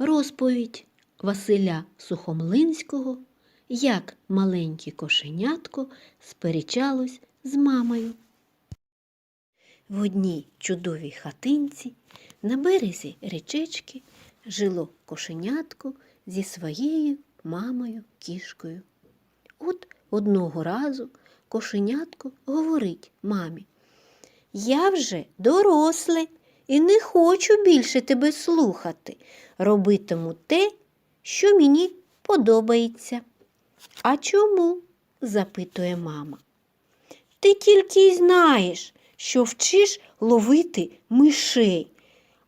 Розповідь Василя Сухомлинського, як маленьке кошенятко сперечалось з мамою. В одній чудовій хатинці на березі річечки жило кошенятко зі своєю мамою кішкою. От одного разу кошенятко говорить мамі, я вже доросле і не хочу більше тебе слухати. Робитиму те, що мені подобається. А чому? запитує мама. Ти тільки й знаєш, що вчиш ловити мишей,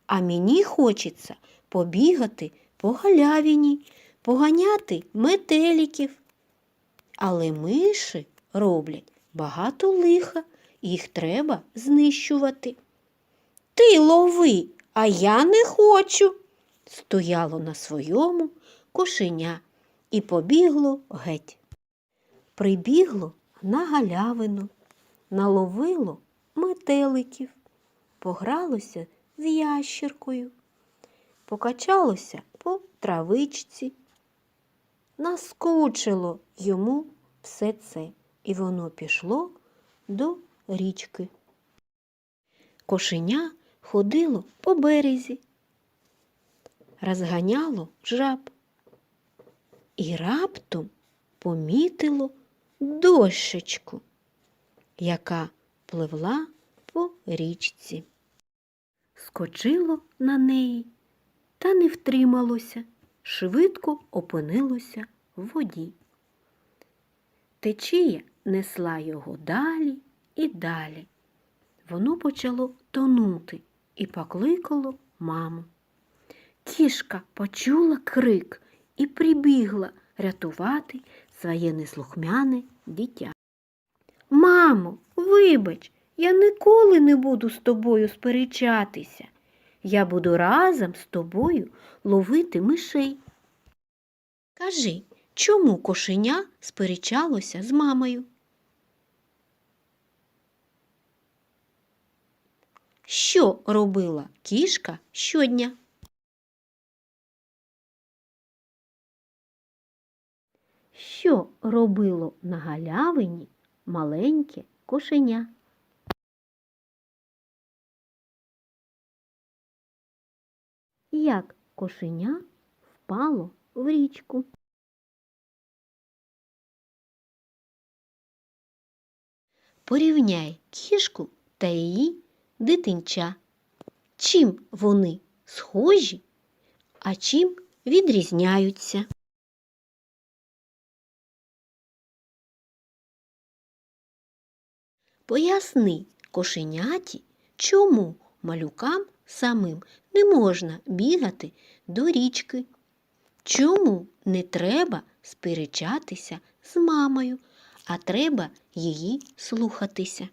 а мені хочеться побігати по галявині, поганяти метеликів. Але миші роблять багато лиха, їх треба знищувати. Ти лови, а я не хочу. Стояло на своєму кошеня і побігло геть. Прибігло на галявину, наловило метеликів, погралося з ящіркою, покачалося по травичці. Наскучило йому все це, і воно пішло до річки. Кошеня ходило по березі, розганяло жаб і раптом помітило дощечку, яка пливла по річці. Скочило на неї та не втрималося, швидко опинилося в воді. Течія несла його далі і далі. Воно почало тонути і покликало маму. Кішка почула крик і прибігла рятувати своє неслухмяне дитя. Мамо, вибач, я ніколи не буду з тобою сперечатися. Я буду разом з тобою ловити мишей. Кажи, чому кошеня сперечалося з мамою? Що робила кішка щодня? Що робило на галявині маленьке кошеня? Як кошеня впало в річку? Порівняй кішку та її дитинча. Чим вони схожі, а чим відрізняються? Поясни кошеняті, чому малюкам самим не можна бігати до річки. Чому не треба сперечатися з мамою, а треба її слухатися?